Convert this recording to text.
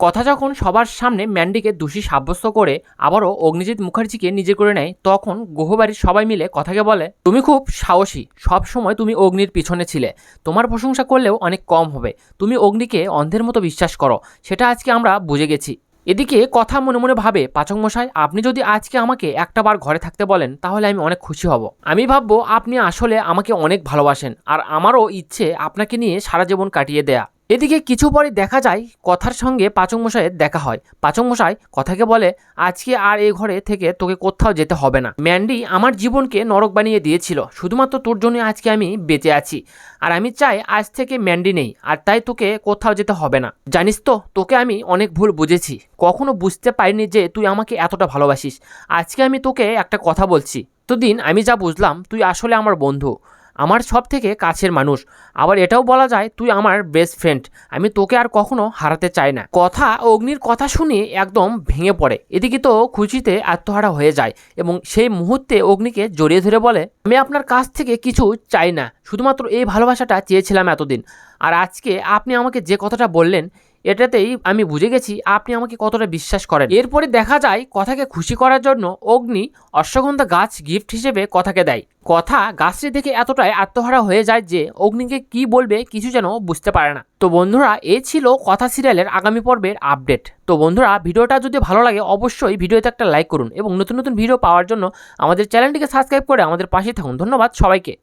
কথা যখন সবার সামনে ম্যান্ডিকে দোষী সাব্যস্ত করে আবারও অগ্নিজিৎ মুখার্জিকে নিজে করে নেয়, তখন গৃহবাড়ির সবাই মিলে কথাকে বলে, তুমি খুব সাহসী। সব সময় তুমি অগ্নির পিছনে ছিলে। তোমার প্রশংসা করলেও অনেক কম হবে। তুমি অগ্নিকে অন্ধের মতো বিশ্বাস করো। সেটা আজকে আমরা বুঝে গেছি। এদিকে কথা মনে মনে ভাবে পাচক মশাই আপনি যদি আজকে আমাকে একটা বার ঘরে থাকতে বলেন, তাহলে আমি অনেক খুশি হব। আমি ভাববো আপনি আসলে আমাকে অনেক ভালোবাসেন, আর আমারও ইচ্ছে আপনাকে নিয়ে সারা জীবন কাটিয়ে দেয়া। এদিকে কিছু পরে দেখা যায় কথার সঙ্গে পাচক মশাইয়ের দেখা হয়। পাচক মশাই কথাকে বলে, আজকে আর এই ঘরে থেকে তোকে কোথাও যেতে হবে না। ম্যান্ডি আমার জীবনকে নরক বানিয়ে দিয়েছিল। শুধুমাত্র তোর জন্য আজকে আমি বেঁচে আছি। আর আমি চাই আজ থেকে ম্যান্ডি নেই। আর তাই তোকে কোথাও যেতে হবে না। জানিস তো, তোকে আমি অনেক ভুল বুঝেছি। কখনো বুঝতে পারিনি যে তুই আমাকে এতটা ভালোবাসিস। আজকে আমি তোকে একটা কথা বলছি। তো দিন আমি যা বুঝলাম, তুই আসলে আমার বন্ধু। আমার সব থেকে কাছের মানুষ। আবার এটাও বলা যায়, তুই আমার বেস্ট ফ্রেন্ড আমি তোকে আর কখনো হারাতে চাই না। কথা, অগ্নির কথা শুনে একদম ভেঙে পড়ে। এদিকে তো খুশিতে আত্মহারা হয়ে যায় এবং সেই মুহূর্তে অগ্নিকে জড়িয়ে ধরে বলে, আমি আপনার কাছ থেকে কিছু চাই না। শুধুমাত্র এই ভালোবাসাটা চেয়েছিলাম এতদিন। আর আজকে আপনি আমাকে যে কথাটা বললেন এটাতেই আমি বুঝে গেছি আপনি আমাকে কতটা বিশ্বাস করেন। এরপরে দেখা যায় কথাকে খুশি করার জন্য অগ্নি অশ্বগন্ধা গাছ গিফট হিসেবে কথাকে দেয়। কথা গাছটি দেখে এতটাই আত্মহারা হয়ে যায় যে অগ্নিকে কি বলবে কিছু যেন বুঝতে পারে না। তো বন্ধুরা, এ ছিল কথা সিরিয়ালের আগামী পর্বের আপডেট। তো বন্ধুরা, ভিডিওটা যদি ভালো লাগে অবশ্যই ভিডিওতে একটা লাইক করুন এবং নতুন নতুন ভিডিও পাওয়ার জন্য আমাদের চ্যানেলটিকে সাবস্ক্রাইব করে আমাদের পাশে থাকুন। ধন্যবাদ সবাইকে।